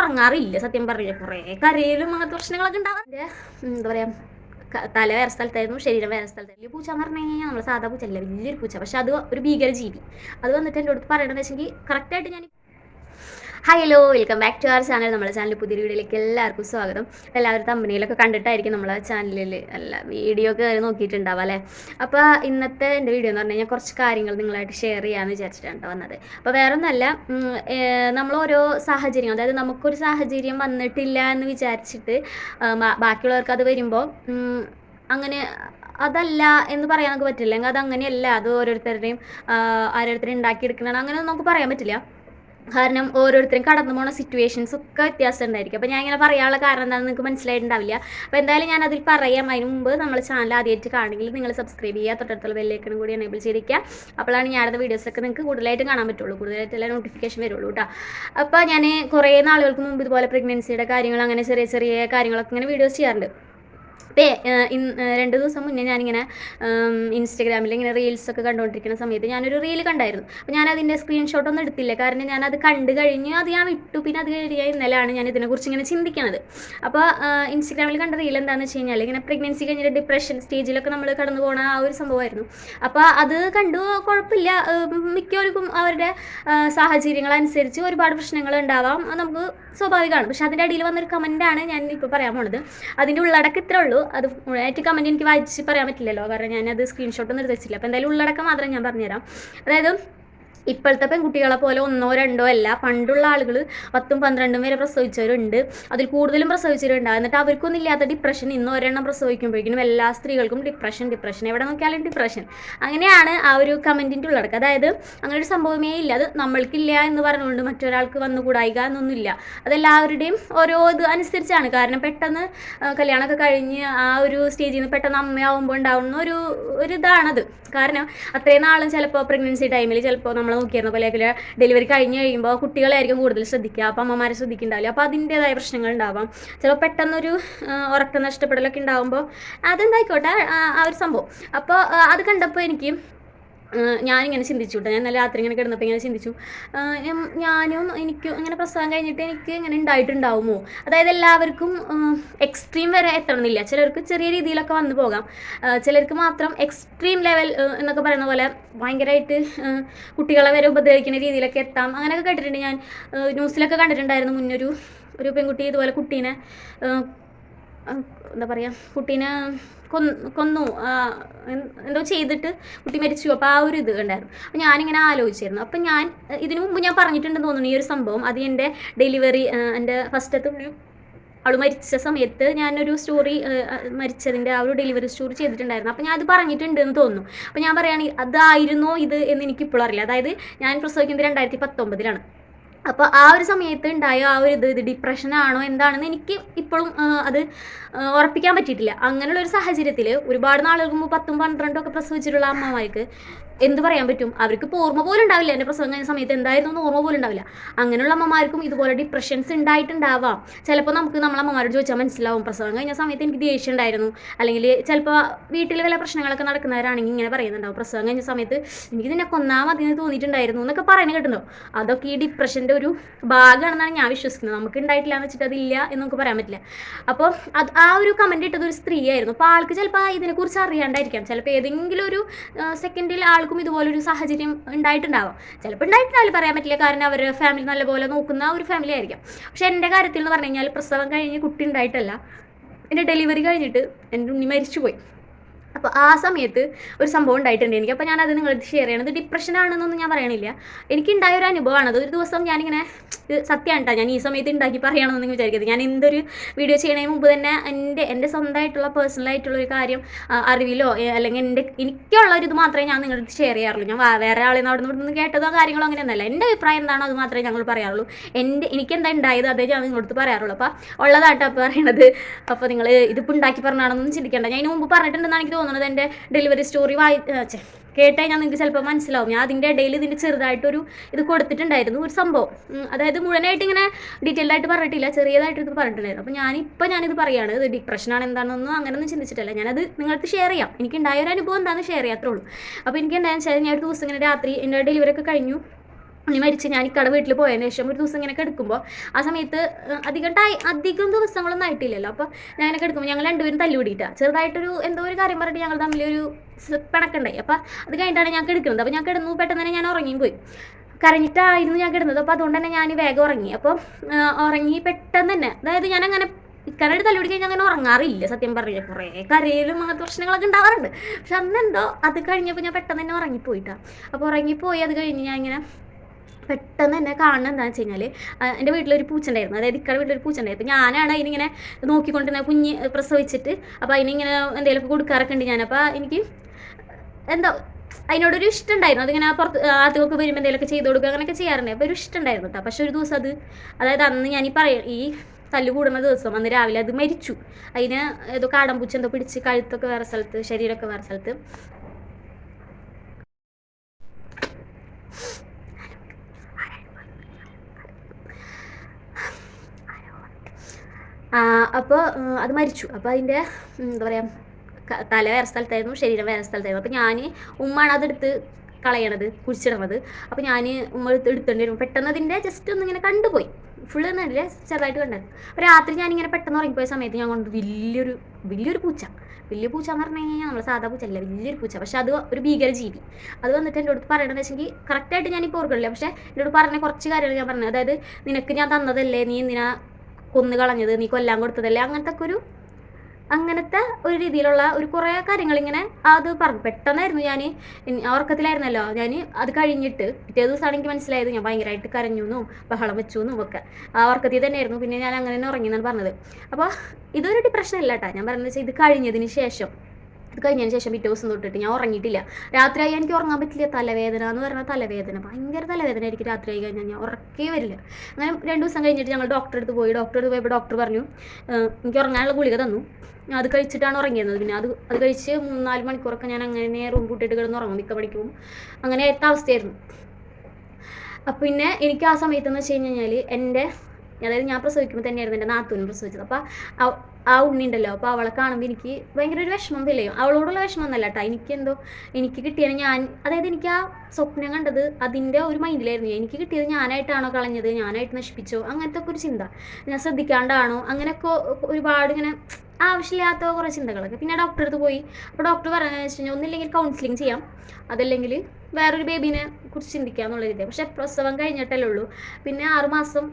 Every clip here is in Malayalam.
ഉറങ്ങാറില്ല സത്യം പറഞ്ഞു കുറേ കരയിലും അങ്ങനത്തെ പ്രശ്നങ്ങളൊക്കെ ഉണ്ടാവാം. എന്താ പറയുക തല വേറെ സ്ഥലത്തായിരുന്നു ശരീരം വേറെ സ്ഥലത്തായിരുന്നു. വലിയ പൂച്ച എന്ന് പറഞ്ഞു കഴിഞ്ഞാൽ നമ്മൾ സാധാ പൂച്ച അല്ല വലിയൊരു പൂച്ച. പക്ഷെ അത് ഒരു ഭീകര ജീവി അത് വന്നിട്ട് എന്റെ അടുത്ത് പറയണമെന്ന് വെച്ചെങ്കിൽ കറക്റ്റായിട്ട് ഞാൻ hi hello welcome back to our channel നമ്മുടെ ചാനൽ പുതിയ വീഡിയോയിലേക്ക് എല്ലാവർക്കും സ്വാഗതം. എല്ലാവരും തമ്പനിയിലൊക്കെ കണ്ടിട്ടായിരിക്കും നമ്മളെ ചാനലിൽ അല്ല വീഡിയോ ഒക്കെ നോക്കിയിട്ടുണ്ടാവും അല്ലേ? അപ്പോൾ ഇന്നത്തെ എന്റെ വീഡിയോ എന്ന് പറഞ്ഞു കഴിഞ്ഞാൽ കുറച്ച് കാര്യങ്ങൾ നിങ്ങളായിട്ട് ഷെയർ ചെയ്യാമെന്ന് വിചാരിച്ചിട്ടാണ് വന്നത്. അപ്പോൾ വേറെ ഒന്നല്ല നമ്മൾ ഓരോ സാഹചര്യം അതായത് നമുക്കൊരു സാഹചര്യം വന്നിട്ടില്ല എന്ന് വിചാരിച്ചിട്ട് ബാക്കിയുള്ളവർക്ക് അത് വരുമ്പോൾ അങ്ങനെ അതല്ല എന്ന് പറയാൻ നമുക്ക് പറ്റില്ല. അല്ലെങ്കിൽ അത് അങ്ങനെയല്ല അത് ഓരോരുത്തരുടെയും ഓരോരുത്തരും ഉണ്ടാക്കിയെടുക്കുന്നതാണ്. അങ്ങനെ നമുക്ക് പറയാൻ പറ്റില്ല. കാരണം ഓരോരുത്തരും കടന്നു പോണ സിറ്റുവേഷൻസ് ഒക്കെ വ്യത്യാസം ഉണ്ടായിരിക്കും. അപ്പോൾ ഞാൻ ഇങ്ങനെ പറയാനുള്ള കാരണം എന്താണെന്ന് നിങ്ങൾക്ക് മനസ്സിലായിട്ടുണ്ടാവില്ല. അപ്പോൾ എന്തായാലും ഞാൻ അതിൽ പറയാം. അതിന് മുമ്പ് നമ്മൾ ചാനൽ ആദ്യമായിട്ട് കാണുമെങ്കിൽ നിങ്ങൾ സബ്സ്ക്രൈബ് ചെയ്യുക തൊട്ടടുത്തുള്ള ബെല്ലേക്കനും കൂടി എനേബിൾ ചെയ്തിരിക്കുക. അപ്പോഴാണ് ഞാനത് വീഡിയോസൊക്കെ നിങ്ങൾക്ക് കൂടുതലായിട്ട് കാണാൻ പറ്റുള്ളൂ. കൂടുതലായിട്ടുള്ള നോട്ടിഫിക്കേഷൻ വരുള്ളൂ കേട്ടോ അപ്പോൾ ഞാൻ കുറേ നാളുകൾക്ക് മുമ്പ് ഇതുപോലെ പ്രഗ്നൻസിയുടെ കാര്യങ്ങൾ അങ്ങനെ ചെറിയ ചെറിയ കാര്യങ്ങളൊക്കെ ഇങ്ങനെ വീഡിയോസ് ചെയ്യാറുണ്ട്. അപ്പോൾ രണ്ട് ദിവസം മുന്നേ ഞാനിങ്ങനെ ഇൻസ്റ്റഗ്രാമിൽ ഇങ്ങനെ റീൽസൊക്കെ കണ്ടുകൊണ്ടിരിക്കുന്ന സമയത്ത് ഞാനൊരു റീൽ കണ്ടായിരുന്നു. അപ്പോൾ ഞാൻ അതിന്റെ സ്ക്രീൻഷോട്ട് ഒന്നും എടുത്തില്ല. കാരണം ഞാൻ അത് കണ്ടു കഴിഞ്ഞ് അത് ഞാൻ വിട്ടു. പിന്നെ അത് കഴിഞ്ഞ് ഇന്നലെയാണ് ഞാൻ ഇതിനെക്കുറിച്ച് ഇങ്ങനെ ചിന്തിക്കുന്നത് അപ്പോൾ ഇൻസ്റ്റഗ്രാമിൽ കണ്ട റീൽ എന്താണെന്ന് വെച്ച് കഴിഞ്ഞാൽ ഇങ്ങനെ പ്രഗ്നൻസി കഴിഞ്ഞിട്ട് ഡിപ്രഷൻ സ്റ്റേജിലൊക്കെ നമ്മൾ കടന്നു പോണ ആ ഒരു സംഭവമായിരുന്നു. അപ്പോൾ അത് കണ്ടു കുഴപ്പമില്ല മിക്കവർക്കും അവരുടെ സാഹചര്യങ്ങളനുസരിച്ച് ഒരുപാട് പ്രശ്നങ്ങൾ ഉണ്ടാവാം. നമുക്ക് സ്വാഭാവികമാണ്. പക്ഷെ അതിന്റെ അടിയിൽ വന്നൊരു കമന്റാണ് ഞാൻ ഇപ്പോൾ പറയാൻ പോണത്. അതിന്റെ ഉള്ളടക്കം ഇത്രേ ഉള്ളൂ. അത് മുഴുവനായിട്ട് കമന്റ് എനിക്ക് വായിച്ച് പറയാൻ പറ്റില്ലല്ലോ. കാരണം ഞാനത് സ്ക്രീൻഷോട്ടൊന്നും എടുത്ത് വെച്ചില്ല അപ്പോൾ എന്തായാലും ഉള്ളടക്കം മാത്രം ഞാൻ പറഞ്ഞുതരാം. അതായത് ഇപ്പോഴത്തെ പെൺകുട്ടികളെ പോലെ ഒന്നോ രണ്ടോ അല്ല. പണ്ടുള്ള ആളുകൾ പത്തും പന്ത്രണ്ടും വരെ പ്രസവിച്ചവരുണ്ട്. അതിൽ കൂടുതലും പ്രസവിച്ചവരുണ്ട്. എന്നിട്ട് അവർക്കൊന്നും ഇല്ലാത്ത ഡിപ്രഷൻ ഇന്ന് ഒരെണ്ണം പ്രസവിക്കുമ്പോഴേക്കും എല്ലാ സ്ത്രീകൾക്കും ഡിപ്രഷൻ ഡിപ്രഷൻ എവിടെ നോക്കിയാലും ഡിപ്രഷൻ അങ്ങനെയാണ് ആ ഒരു കമന്റിന്റെ ഉള്ളടക്കം. അതായത് അങ്ങനെ ഒരു സംഭവമേ ഇല്ല. അത് നമ്മൾക്കില്ല എന്ന് പറഞ്ഞുകൊണ്ട് മറ്റൊരാൾക്ക് വന്നുകൂടായിക എന്നൊന്നുമില്ല. അതെല്ലാവരുടെയും ഓരോ ഇത് അനുസരിച്ചാണ്. കാരണം പെട്ടെന്ന് കല്യാണമൊക്കെ കഴിഞ്ഞ് ആ ഒരു സ്റ്റേജിൽ നിന്ന് പെട്ടെന്ന് അമ്മയാവുമ്പോൾ ഉണ്ടാവുന്ന ഒരു ഒരു ഇതാണത് കാരണം അത്രയും നാളും ചിലപ്പോൾ പ്രഗ്നൻസി ടൈമിൽ ചിലപ്പോൾ നമ്മൾ നോക്കിയിരുന്ന പോലെ ഡെലിവറി കഴിഞ്ഞ് കഴിയുമ്പോൾ കുട്ടികളായിരിക്കും കൂടുതൽ ശ്രദ്ധിക്കുക. അപ്പോൾ അമ്മമാരെ ശ്രദ്ധിക്കുന്നുണ്ടാവില്ല. അപ്പോൾ അതിന്റേതായ പ്രശ്നങ്ങൾ ഉണ്ടാവാം. ചിലപ്പോൾ പെട്ടെന്നൊരു ഉറക്ക നഷ്ടപ്പെടലൊക്കെ ഉണ്ടാകുമ്പോൾ അതെന്തായിക്കോട്ടെ ആ ഒരു സംഭവം. അപ്പോൾ അത് കണ്ടപ്പോൾ എനിക്ക് ഞാനിങ്ങനെ ചിന്തിച്ചു കേട്ടോ. ഞാൻ നല്ല രാത്രി ഇങ്ങനെ കിടന്നപ്പോൾ ഇങ്ങനെ ചിന്തിച്ചു. ഞാനും എനിക്കും ഇങ്ങനെ പ്രസവം കഴിഞ്ഞിട്ട് എനിക്ക് ഇങ്ങനെ ഉണ്ടായിട്ടുണ്ടാവുമോ അതായത് എല്ലാവർക്കും എക്സ്ട്രീം വരെ എത്തണമെന്നില്ല ചിലർക്ക് ചെറിയ രീതിയിലൊക്കെ വന്നു പോകാം. ചിലർക്ക് മാത്രം എക്സ്ട്രീം ലെവൽ എന്നൊക്കെ പറയുന്ന പോലെ ഭയങ്കരമായിട്ട് കുട്ടികളെ വരെ ഉപദ്രവിക്കുന്ന രീതിയിലൊക്കെ എത്താം. അങ്ങനെയൊക്കെ കേട്ടിട്ടുണ്ട് ഞാൻ. ന്യൂസിലൊക്കെ കണ്ടിട്ടുണ്ടായിരുന്നു മുന്നൊരു ഒരു പെൺകുട്ടി ഇതുപോലെ കുട്ടീനെ എന്താ പറയുക കുട്ടീനെ കൊന്ന്. എന്തോ ചെയ്തിട്ട് കുട്ടി മരിച്ചു. അപ്പോൾ ആ ഒരു ഇത് ഉണ്ടായിരുന്നു അപ്പോൾ ഞാനിങ്ങനെ ആലോചിച്ചിരുന്നു. അപ്പം ഞാൻ ഇതിന് മുമ്പ് ഞാൻ പറഞ്ഞിട്ടുണ്ടെന്ന് തോന്നുന്നു ഈ ഒരു സംഭവം. അത് എന്റെ ഡെലിവറി എന്റെ ഫസ്റ്റത്തെ അവൾ മരിച്ച സമയത്ത് ഞാനൊരു സ്റ്റോറി മരിച്ചതിന്റെ ആ ഒരു ഡെലിവറി സ്റ്റോറി ചെയ്തിട്ടുണ്ടായിരുന്നു. അപ്പോൾ ഞാൻ അത് പറഞ്ഞിട്ടുണ്ട് എന്ന് തോന്നുന്നു. അപ്പോൾ ഞാൻ പറയുകയാണെങ്കിൽ അതായിരുന്നോ ഇത് എന്ന് എനിക്കിപ്പോഴും അറിയില്ല. അതായത് ഞാൻ പ്രസവിക്കുന്നത് രണ്ടായിരത്തി പത്തൊമ്പതിലാണ്. അപ്പോൾ ആ ഒരു സമയത്ത് ഉണ്ടായ ആ ഒരു ഇത് ഇത് ഡിപ്രഷൻ ആണോ എന്താണെന്ന് എനിക്ക് ഇപ്പോഴും അത് ഉറപ്പിക്കാൻ പറ്റിയിട്ടില്ല. അങ്ങനെയുള്ള ഒരു സാഹചര്യത്തിൽ ഒരുപാട് നാളുകൾക്ക് മുമ്പ് പത്തും പന്ത്രണ്ടും ഒക്കെ പ്രസവിച്ചിട്ടുള്ള അമ്മമാർക്ക് എന്ത് പറയാൻ പറ്റും? അവർക്ക് ഇപ്പോൾ ഓർമ്മ പോലും ഉണ്ടാവില്ല. എന്റെ പ്രസവം കഴിഞ്ഞ സമയത്ത് എന്തായിരുന്നു എന്ന് ഓർമ്മ പോലും ഉണ്ടാവില്ല. അങ്ങനെയുള്ള അമ്മമാർക്കും ഇതുപോലെ ഡിപ്രഷൻസ് ഉണ്ടായിട്ടുണ്ടാവാം. ചിലപ്പോൾ നമുക്ക് നമ്മളെ അമ്മമാരോട് ചോദിച്ചാൽ മനസ്സിലാവും. പ്രസവം കഴിഞ്ഞ സമയത്ത് എനിക്ക് ദേഷ്യം ഉണ്ടായിരുന്നു. അല്ലെങ്കിൽ ചിലപ്പോൾ വീട്ടിൽ വല്ല പ്രശ്നങ്ങളൊക്കെ നടക്കുന്നവരാണെങ്കിൽ ഇങ്ങനെ പറയുന്നുണ്ടാവും. പ്രസവം കഴിഞ്ഞ സമയത്ത് എനിക്ക് ഇതിനെ കൊന്നാ മതി എന്ന് തോന്നിയിട്ടുണ്ടായിരുന്നു എന്നൊക്കെ പറയുന്നത് കേട്ടുണ്ടോ അതൊക്കെ ഈ ഡിപ്രഷന്റെ ഒരു ഭാഗമാണെന്നാണ് ഞാൻ വിശ്വസിക്കുന്നത്. നമുക്ക് ഉണ്ടായിട്ടില്ല എന്ന് വെച്ചിട്ട് അതില്ല എന്ന് നമുക്ക് പറയാൻ പറ്റില്ല. അപ്പോൾ അത് ആ ഒരു കമന്റ് ഇട്ടത് ഒരു സ്ത്രീയായിരുന്നു. അപ്പോൾ ആൾക്ക് ചിലപ്പോൾ ഇതിനെക്കുറിച്ച് അറിയാണ്ടായിരിക്കാം. ചിലപ്പോൾ ഏതെങ്കിലും ഒരു സെക്കൻഡിൽ ആൾക്കും ഇതുപോലൊരു സാഹചര്യം ഉണ്ടായിട്ടുണ്ടാവാം. ചിലപ്പോൾ ഉണ്ടായിട്ടുണ്ടാവില്ല പറയാൻ പറ്റില്ല. കാരണം അവരുടെ ഫാമിലി നല്ലപോലെ നോക്കുന്ന ഒരു ഫാമിലി ആയിരിക്കാം. പക്ഷെ എന്റെ കാര്യത്തിൽ എന്ന് പറഞ്ഞു കഴിഞ്ഞാൽ പ്രസവം കഴിഞ്ഞ് കുട്ടി ഉണ്ടായിട്ടല്ല. എന്റെ ഡെലിവറി കഴിഞ്ഞിട്ട് എന്റെ ഉണ്ണി മരിച്ചുപോയി. അപ്പോൾ ആ സമയത്ത് ഒരു സംഭവം ഉണ്ടായിട്ടുണ്ട് എനിക്ക്. അപ്പോൾ ഞാനത് നിങ്ങളടുത്ത് ഷെയർ ചെയ്യണത് ഡിപ്രഷൻ ആണെന്നൊന്നും ഞാൻ പറയണില്ല. എനിക്കുണ്ടായ ഒരു അനുഭവമാണ്. അത് ഒരു ദിവസം ഞാനിങ്ങനെ സത്യമാണ് കേട്ടോ ഞാൻ ഈ സമയത്ത് ഉണ്ടാക്കി പറയണമെന്ന് വിചാരിക്കരുത്. ഞാൻ എന്തൊരു വീഡിയോ ചെയ്യണതിന് മുമ്പ് തന്നെ എന്റെ എന്റെ സ്വന്തമായിട്ടുള്ള പേഴ്സണൽ ആയിട്ടുള്ള ഒരു കാര്യം അറിവിലോ അല്ലെങ്കിൽ എന്റെ എനിക്കുള്ള ഒരു ഇത് മാത്രമേ ഞാൻ നിങ്ങളുടെ ഷെയർ ചെയ്യാറുള്ളൂ. ഞാൻ വേറെ ആളെ അവിടെ നിന്ന് നിന്ന് കേട്ടതോ കാര്യങ്ങളോ അങ്ങനെയൊന്നുമല്ല. എന്റെ അഭിപ്രായം എന്താണോ അത് മാത്രമേ ഞങ്ങൾ പറയാറുള്ളൂ. എന്റെ എനിക്ക് എന്താ ഉണ്ടായത് അതേ ഞാൻ നിങ്ങളടുത്ത് പറയാറുള്ളൂ. അപ്പോൾ ഉള്ളതാട്ടോ അപ്പോൾ പറയണത്. അപ്പോൾ നിങ്ങൾ ഇതിപ്പോൾ ഉണ്ടാക്കി പറഞ്ഞാണെന്നൊന്നും ചിന്തിക്കേണ്ട. ഞാൻ ഇതിന് മുമ്പ് പറഞ്ഞിട്ടുണ്ടെന്നാണ് എനിക്ക് തോന്നുന്നത് എന്റെ ഡെലിവറി സ്റ്റോറി വായി കേട്ടാൽ ഞാൻ നിങ്ങൾക്ക് ചിലപ്പോൾ മനസ്സിലാവും. ഞാൻ അതിന്റെ ഇടയിൽ ഇതിന്റെ ചെറുതായിട്ടൊരു ഇത് കൊടുത്തിട്ടുണ്ടായിരുന്നു ഒരു സംഭവം. അതായത് മുഴുവനായിട്ട് ഇങ്ങനെ ഡീറ്റെയിൽഡ് ആയിട്ട് പറഞ്ഞിട്ടില്ല ചെറിയതായിട്ട് ഇത് പറഞ്ഞിട്ടുണ്ടായിരുന്നു. അപ്പോൾ ഞാനിപ്പോൾ ഞാനിത് പറയുകയാണ് ഇത് ഡിപ്രഷനാണ് എന്താണെന്നൊന്നും അങ്ങനെയൊന്നും ചിന്തിച്ചിട്ടില്ല. ഞാനത് നിങ്ങൾക്ക് ഷെയർ ചെയ്യാം. എനിക്ക് ഉണ്ടായ ഒരു അനുഭവം എന്താണെന്ന് ഷെയർ ചെയ്യാത്രേ ഉള്ളൂ. അപ്പോൾ എനിക്ക് എന്താണെന്ന് വെച്ചാൽ ഞാൻ ഒരു ദിവസം ഇങ്ങനെ രാത്രി എന്റെ ഡെലിവറി ഒക്കെ കഴിഞ്ഞു. ഉണ്ണി മരിച്ച് ഞാൻ ഇക്കടെ വീട്ടിൽ പോയതിന് ശേഷം ഒരു ദിവസം ഇങ്ങനെ കിടക്കുമ്പോൾ ആ സമയത്ത് അധികം ടൈ അധികം ദിവസങ്ങളൊന്നും ആയിട്ടില്ലല്ലോ. അപ്പോൾ ഞാൻ ഇങ്ങനെ കിടക്കുമ്പോൾ ഞങ്ങൾ രണ്ടുപേരും തല്ലുകൂടിയിട്ടാണ് ചെറുതായിട്ടൊരു എന്തോ ഒരു കാര്യം പറഞ്ഞിട്ട് ഞങ്ങൾ തമ്മിലൊരു പിണക്കണ്ടായി. അപ്പോൾ അത് കഴിഞ്ഞിട്ടാണ് ഞാൻ കിടക്കുന്നത്. അപ്പോൾ ഞാൻ കിടന്നു പെട്ടെന്ന് തന്നെ ഞാൻ ഉറങ്ങിയും പോയി. കരഞ്ഞിട്ടായിരുന്നു ഞാൻ കിടന്നത്. അപ്പോൾ അതുകൊണ്ട് തന്നെ ഞാൻ വേഗം ഉറങ്ങി. അപ്പോൾ ഉറങ്ങി പെട്ടെന്ന് തന്നെ അതായത് ഞാൻ അങ്ങനെ ഇക്കാനായിട്ട് തല്ലുപിടി കഴിഞ്ഞാൽ അങ്ങനെ ഉറങ്ങാറില്ല സത്യം പറഞ്ഞാൽ കുറേ കരയിലും അങ്ങനത്തെ പ്രശ്നങ്ങളൊക്കെ ഉണ്ടാവാറുണ്ട്. പക്ഷെ അന്നെന്തോ അത് കഴിഞ്ഞപ്പോൾ ഞാൻ പെട്ടെന്ന് തന്നെ ഉറങ്ങിപ്പോയിട്ടാണ് അപ്പോൾ ഉറങ്ങിപ്പോയി അത് കഴിഞ്ഞ് ഞാൻ ഇങ്ങനെ പെട്ടെന്ന് തന്നെ കാണുന്നത് എന്താണെന്ന് വെച്ച് കഴിഞ്ഞാൽ എന്റെ വീട്ടിലൊരു പൂച്ച ഉണ്ടായിരുന്നു അതായത് ഇക്കടെ വീട്ടിലൊരു പൂച്ച ഉണ്ടായിരുന്നു അപ്പോൾ ഞാനാണ് അതിനിങ്ങനെ നോക്കിക്കൊണ്ടിരുന്ന കുഞ്ഞ് പ്രസവിച്ചിട്ട്. അപ്പോൾ അതിനിങ്ങനെ എന്തെങ്കിലുമൊക്കെ കൊടുക്കാറൊക്കെ ഉണ്ട് ഞാൻ അപ്പോൾ എനിക്ക് എന്താ അതിനോടൊരു ഇഷ്ടം ഉണ്ടായിരുന്നു അതിങ്ങനെ പുറത്ത് ആദ്യമൊക്കെ വരുമ്പോൾ എന്തെങ്കിലുമൊക്കെ ചെയ്ത് കൊടുക്കുക അങ്ങനെയൊക്കെ ചെയ്യാറുണ്ട്. അപ്പോൾ ഒരു ഇഷ്ടം ഉണ്ടായിരുന്നു കേട്ടോ. പക്ഷെ ഒരു ദിവസം അത് അതായത് അന്ന് ഞാൻ ഈ പറയ ഈ തല്ല് കൂടുന്ന ദിവസം അന്ന് രാവിലെ അത് മരിച്ചു. അതിന് ഏതോ കാടമ്പൂച്ച എന്തോ പിടിച്ച് കഴുത്തൊക്കെ വേറെ സ്ഥലത്ത് ശരീരമൊക്കെ വേറെ സ്ഥലത്ത് അപ്പോൾ അത് മരിച്ചു. അപ്പോൾ അതിന്റെ എന്താ പറയുക തല വേറെ സ്ഥലത്തായിരുന്നു ശരീരം വേറെ സ്ഥലത്തായിരുന്നു. അപ്പോൾ ഞാൻ ഉമ്മാണ് അതെടുത്ത് കളയണത് കുഴിച്ചിടണത്. അപ്പോൾ ഞാൻ ഉമ്മ എടുത്ത് എടുത്തേണ്ടി വരും. പെട്ടെന്ന് അതിന്റെ ജസ്റ്റ് ഒന്നിങ്ങനെ കണ്ടുപോയി. ഫുള്ള് കണ്ടില്ല ചെറുതായിട്ട് കണ്ടത് അപ്പോൾ രാത്രി ഞാനിങ്ങനെ പെട്ടെന്ന് ഉറങ്ങിപ്പോയ സമയത്ത് ഞാൻ കൊണ്ട് വലിയൊരു വലിയൊരു പൂച്ച. വലിയ പൂച്ച എന്ന് പറഞ്ഞു കഴിഞ്ഞാൽ നമ്മൾ സാധാ പൂച്ച അല്ല വലിയൊരു പൂച്ച. പക്ഷെ അത് ഒരു ഭീകര ജീവി അത് വന്നിട്ട് എന്റെ അടുത്ത് പറയണമെന്ന് വെച്ചെങ്കിൽ കറക്റ്റായിട്ട് ഞാനിപ്പോൾ ഓർക്കണില്ല പക്ഷേ എന്റെ അടുത്ത് പറഞ്ഞ കുറച്ച് കാര്യങ്ങൾ ഞാൻ പറഞ്ഞത് അതായത് നിനക്ക് ഞാൻ തന്നതല്ലേ? നീ എന്തിനാ കൊന്നു കളഞ്ഞത് നീ കൊല്ലാൻ കൊടുത്തതല്ലേ? അങ്ങനത്തെ ഒരു അങ്ങനത്തെ ഒരു രീതിയിലുള്ള ഒരു കുറേ കാര്യങ്ങൾ ഇങ്ങനെ അത് പറഞ്ഞു. പെട്ടെന്നായിരുന്നു ഞാൻ ഉറക്കത്തിലായിരുന്നല്ലോ. ഞാൻ അത് കഴിഞ്ഞിട്ട് പിറ്റേ ദിവസമാണ് എനിക്ക് മനസ്സിലായത്. ഞാൻ ഭയങ്കരമായിട്ട് കരഞ്ഞു എന്നും ബഹളം വെച്ചു എന്നും ഒക്കെ. ആ ഉറക്കത്തിൽ തന്നെയായിരുന്നു. പിന്നെ ഞാൻ അങ്ങനെ തന്നെ ഉറങ്ങി എന്നാണ് പറഞ്ഞത്. അപ്പോൾ ഇതൊരു ഡിപ്രഷൻ അല്ല കേട്ടോ. ഞാൻ പറയുന്നത് വെച്ചാൽ ഇത് കഴിഞ്ഞതിന് ശേഷം ഇത് കഴിഞ്ഞതിന് ശേഷം പിറ്റേ ദിവസം തൊട്ടിട്ട് ഞാൻ ഉറങ്ങിയിട്ടില്ല. രാത്രിയായി എനിക്ക് ഉറങ്ങാൻ പറ്റില്ല. തലവേദന എന്ന് പറഞ്ഞാൽ തലവേദന. ഭയങ്കര തലവേദന എനിക്ക് രാത്രിയായി കഴിഞ്ഞാൽ ഞാൻ ഉറക്കേ വരില്ല. അങ്ങനെ രണ്ട് ദിവസം കഴിഞ്ഞിട്ട് ഞങ്ങൾ ഡോക്ടറെ അടുത്ത് പോയി. ഡോക്ടറെ അടുത്ത് പോയപ്പോൾ ഡോക്ടർ പറഞ്ഞു എനിക്ക് ഉറങ്ങാനുള്ള ഗുളിക തന്നു. അത് കഴിച്ചിട്ടാണ് ഉറങ്ങിയിരുന്നത്. പിന്നെ അത് അത് കഴിച്ച് മൂന്നാൽ മണിക്കൂറൊക്കെ ഞാൻ അങ്ങനെ റൂം പൂട്ടിയിട്ട് കിടന്ന് ഉറങ്ങും മിക്ക മണിക്കും അങ്ങനെ ആയിരുന്ന അവസ്ഥയായിരുന്നു. അപ്പം പിന്നെ എനിക്ക് ആ സമയത്ത് എന്ന് വെച്ച് കഴിഞ്ഞ് കഴിഞ്ഞാൽ എന്റെ അതായത് ഞാൻ പ്രസവിക്കുമ്പോൾ തന്നെയായിരുന്നു എന്റെ നാത്തൂനും പ്രസവിച്ചത്. അപ്പോൾ ആ- ഉണ്ണി ഉണ്ടല്ലോ അപ്പോൾ അവളെ കാണുമ്പോൾ എനിക്ക് ഭയങ്കര ഒരു വിഷമം ഫീൽ അവളോടുള്ള വിഷമം ഒന്നല്ല കേട്ടോ. എനിക്കെന്തോ എനിക്ക് കിട്ടിയത് ഞാൻ അതായത് എനിക്ക് ആ സ്വപ്നം കണ്ടത് അതിന്റെ ഒരു മൈൻഡിലായിരുന്നു. എനിക്ക് കിട്ടിയത് ഞാനായിട്ടാണോ കളഞ്ഞത് ഞാനായിട്ട് നശിപ്പിച്ചോ അങ്ങനത്തെ ഒക്കെ ഒരു ചിന്ത. ഞാൻ ശ്രദ്ധിക്കാണ്ടാണോ അങ്ങനെയൊക്കെ ഒരുപാട് ഇങ്ങനെ ആവശ്യമില്ലാത്ത കുറേ ചിന്തകളൊക്കെ. പിന്നെ ഡോക്ടറെ അടുത്ത് പോയി. അപ്പോൾ ഡോക്ടർ പറഞ്ഞു വെച്ച് കഴിഞ്ഞാൽ ഒന്നില്ലെങ്കിൽ കൗൺസിലിംഗ് ചെയ്യാം. അതല്ലെങ്കിൽ വേറൊരു ബേബീനെ കുറിച്ച് ചിന്തിക്കുക എന്നുള്ള രീതി പക്ഷേ പ്രസവം കഴിഞ്ഞിട്ടല്ലേ ഉള്ളൂ. പിന്നെ ആറുമാസം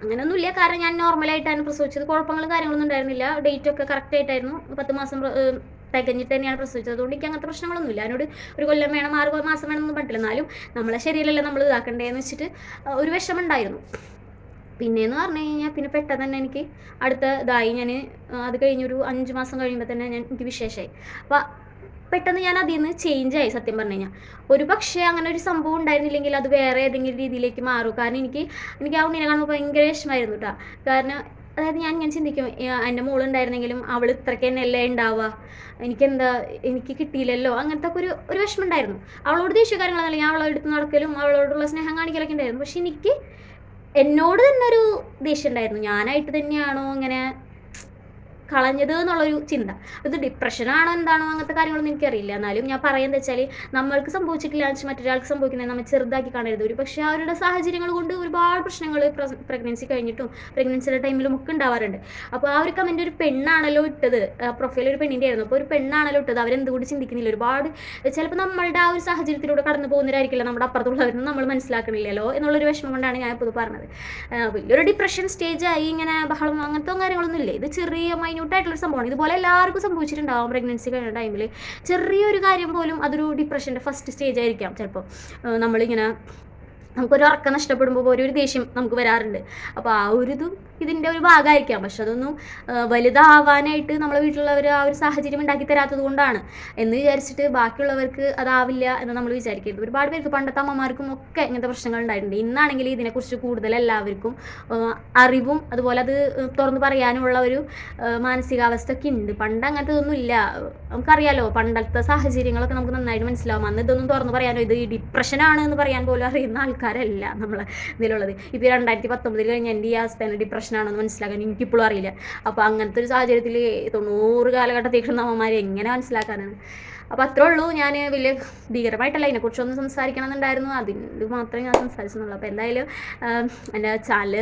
അങ്ങനെയൊന്നുമില്ല. കാരണം ഞാൻ നോർമലായിട്ടാണ് പ്രസവിച്ചത്. കുഴപ്പങ്ങളും കാര്യങ്ങളൊന്നും ഉണ്ടായിരുന്നില്ല. ഡേറ്റ് ഒക്കെ കറക്റ്റ് ആയിട്ടായിരുന്നു. പത്ത് മാസം തികഞ്ഞിട്ട് തന്നെയാണ് പ്രസവിച്ചത്. അതുകൊണ്ട് എനിക്ക് അങ്ങനത്തെ പ്രശ്നങ്ങളൊന്നുമില്ല. അതിനോട് ഒരു കൊല്ലം വേണം ആറ് മാസം വേണം എന്നൊന്നും പറഞ്ഞിട്ടില്ല എന്നാലും നമ്മളെ ശരീരമല്ലേ നമ്മൾ ഇതാക്കണ്ടേന്ന് വെച്ചിട്ട് ഒരു വിഷമം ഉണ്ടായിരുന്നു. പിന്നെയെന്ന് പറഞ്ഞു കഴിഞ്ഞാൽ പിന്നെ പെട്ടെന്ന് തന്നെ എനിക്ക് അടുത്ത ഇതായി. ഞാൻ അത് കഴിഞ്ഞൊരു അഞ്ച് മാസം കഴിയുമ്പോൾ തന്നെ ഞാൻ എനിക്ക് വിശേഷമായി അപ്പോൾ പെട്ടെന്ന് ഞാൻ അതിൽ നിന്ന് ചേഞ്ച് ആയി സത്യം പറഞ്ഞു കഴിഞ്ഞാൽ ഒരു പക്ഷേ അങ്ങനെ ഒരു സംഭവം ഉണ്ടായിരുന്നില്ലെങ്കിൽ അത് വേറെ ഏതെങ്കിലും രീതിയിലേക്ക് മാറും. കാരണം എനിക്ക് എനിക്ക് ആ ഉണ്ണിനെ കാണുമ്പോൾ ഭയങ്കര വിഷമായിരുന്നു കേട്ടോ കാരണം അതായത് ഞാൻ ഇങ്ങനെ ചിന്തിക്കും എന്റെ മോളുണ്ടായിരുന്നെങ്കിലും അവൾ ഇത്രയ്ക്ക് തന്നെ അല്ലേ ഉണ്ടാവുക. എനിക്കെന്താ എനിക്ക് കിട്ടിയില്ലല്ലോ. അങ്ങനത്തെ ഒരു ഒരു വിഷമം ഉണ്ടായിരുന്നു. അവളോട് ദേഷ്യ കാര്യങ്ങളൊന്നും ഞാൻ അവളെ എടുത്ത് നടക്കലും അവളോടുള്ള സ്നേഹം കാണിക്കലൊക്കെ ഉണ്ടായിരുന്നു. പക്ഷെ എനിക്ക് എന്നോട് തന്നെ ഒരു ദേഷ്യം ഉണ്ടായിരുന്നു ഞാനായിട്ട് തന്നെയാണോ ഇങ്ങനെ കളഞ്ഞത് എന്നുള്ളൊരു ചിന്ത. ഇത് ഡിപ്രഷനാണോ എന്താണോ അങ്ങനത്തെ കാര്യങ്ങളൊന്നും എനിക്കറിയില്ല. എന്നാലും ഞാൻ പറയുന്നത് വെച്ചാൽ നമ്മൾക്ക് സംഭവിച്ചിട്ടില്ല മറ്റൊരാൾക്ക് സംഭവിക്കുന്നത് നമ്മൾ ചെറുതാക്കി കാണരുത്. ഒരു പക്ഷേ അവരുടെ സാഹചര്യങ്ങൾ കൊണ്ട് ഒരുപാട് പ്രശ്നങ്ങൾ പ്രഗ്നൻസി കഴിഞ്ഞിട്ടും പ്രഗ്നൻസിയുടെ ടൈമിലും ഒക്കെ ഉണ്ടാവാറുണ്ട്. അപ്പോൾ ആ ഒരു കമന്റ് ഒരു പെണ്ണാണല്ലോ ഇട്ടത്. പ്രൊഫൈൽ ഒരു പെണ്ണിന്റെ ആയിരുന്നു. അപ്പോൾ ഒരു പെണ്ണാണല്ലോ ഇട്ടത്. അവരെന്തുകൊണ്ട് ചിന്തിക്കുന്നില്ല? ഒരുപാട് ചിലപ്പോൾ നമ്മളുടെ ആ ഒരു സാഹചര്യത്തിലൂടെ കടന്നു പോകുന്നവരായിരിക്കില്ല. നമ്മുടെ അപ്പുറത്തുള്ളവരെന്ന് നമ്മൾ മനസ്സിലാക്കണില്ലല്ലോ എന്നുള്ളൊരു വിഷമം കൊണ്ടാണ് ഞാൻ ഇപ്പോൾ പറഞ്ഞത്. വലിയൊരു ഡിപ്രഷൻ സ്റ്റേജായി ഇങ്ങനെ ബഹളം അങ്ങനത്തെ കാര്യങ്ങളൊന്നും ഇല്ല. ഇത് ചെറിയ മൈന്യൂട്ടായിട്ടുള്ള സംഭവമാണ്. ഇതുപോലെ എല്ലാവർക്കും സംഭവിച്ചിട്ടുണ്ടാവും പ്രഗ്നൻസി കഴിഞ്ഞ ടൈമിൽ ചെറിയൊരു കാര്യം പോലും അതൊരു ഡിപ്രഷന്റെ ഫസ്റ്റ് സ്റ്റേജ് ആയിരിക്കാം ചിലപ്പോൾ നമ്മളിങ്ങനെ നമുക്കൊരു ഉറക്കം നഷ്ടപ്പെടുമ്പോൾ ഒരു ഒരു ദേഷ്യം നമുക്ക് വരാറുണ്ട്. അപ്പോൾ ആ ഒരു ഇതും ഇതിന്റെ ഒരു ഭാഗമായിരിക്കാം. പക്ഷെ അതൊന്നും വലുതാവാനായിട്ട് നമ്മളെ വീട്ടിലുള്ളവർ ആ ഒരു സാഹചര്യം ഉണ്ടാക്കി തരാത്തത് കൊണ്ടാണ്. എന്ന് വിചാരിച്ചിട്ട് ബാക്കിയുള്ളവർക്ക് അതാവില്ല എന്ന് നമ്മൾ വിചാരിക്കരുത്. ഒരുപാട് പേർക്ക് പണ്ടത്തെ അമ്മമാർക്കും ഒക്കെ ഇങ്ങനത്തെ പ്രശ്നങ്ങൾ ഉണ്ടായിട്ടുണ്ട്. ഇന്നാണെങ്കിൽ ഇതിനെക്കുറിച്ച് കൂടുതൽ എല്ലാവർക്കും അറിവും അതുപോലെ അത് തുറന്ന് പറയാനുമുള്ള ഒരു മാനസികാവസ്ഥ ഒക്കെ ഉണ്ട്. പണ്ട് അങ്ങനത്തെ ഒന്നും ഇല്ല. നമുക്കറിയാലോ പണ്ടത്തെ സാഹചര്യങ്ങളൊക്കെ നമുക്ക് നന്നായിട്ട് മനസ്സിലാവും. അന്ന് ഇതൊന്നും തുറന്ന് പറയാനോ ഇത് ഡിപ്രഷനാണ് എന്ന് പറയാൻ പോലും അറിയുന്ന ആൾക്കാർ ആൾക്കാരല്ല നമ്മൾ ഇതിലുള്ളത്. ഇപ്പോൾ രണ്ടായിരത്തി പത്തൊമ്പതിൽ കഴിഞ്ഞ എന്റെ ഈ അവസ്ഥയാണ് ഡിപ്രഷനാണെന്ന് മനസ്സിലാക്കാൻ എനിക്കിപ്പോഴും അറിയില്ല. അപ്പോൾ അങ്ങനത്തെ ഒരു സാഹചര്യത്തിൽ തൊണ്ണൂറ് കാലഘട്ടത്തിൽ നമ്മമാർ എങ്ങനെ മനസ്സിലാക്കാനാണ്? അപ്പോൾ അത്രേ ഉള്ളൂ. ഞാൻ വലിയ ഭീകരമായിട്ടല്ല ഇതിനെക്കുറിച്ചൊന്നും സംസാരിക്കണം എന്നുണ്ടായിരുന്നു അതിന് മാത്രമേ ഞാൻ സംസാരിച്ചെന്നുള്ളൂ. അപ്പോൾ എന്തായാലും എന്റെ ചാനൽ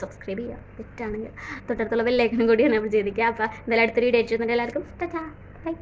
സബ്സ്ക്രൈബ് ചെയ്യുക. തെറ്റാണെങ്കിൽ തൊട്ടടുത്തുള്ള ബെല്ലൈക്കനും കൂടി എന്നെ ചെയ്തിരിക്കുക. അപ്പോൾ എന്തായാലും അടുത്തൊരു വീഡിയോ എല്ലാവർക്കും ബൈ.